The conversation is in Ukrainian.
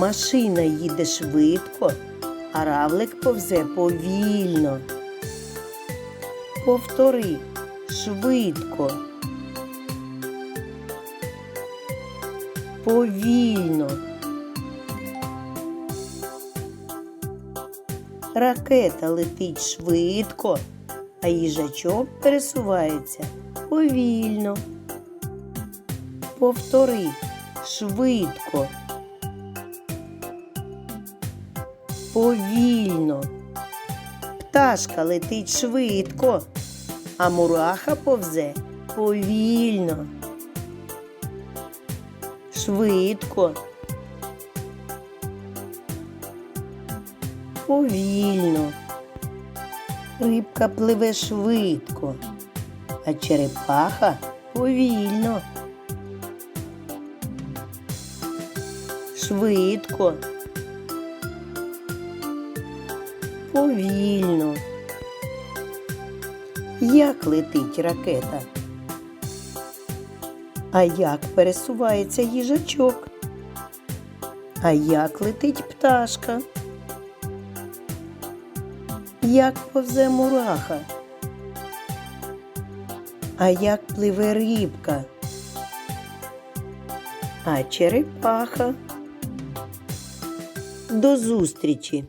Машина їде швидко, а равлик повзе повільно. Повтори швидко. Повільно. Ракета летить швидко, а їжачок пересувається повільно. Повтори швидко. Повільно. Пташка летить швидко, а мураха повзе повільно. Швидко. Повільно. Рибка пливе швидко, а черепаха повільно. Швидко. Повільно. Як летить ракета? А як пересувається їжачок? А як летить пташка? Як повзе мураха? А як пливе рибка? А черепаха? До зустрічі!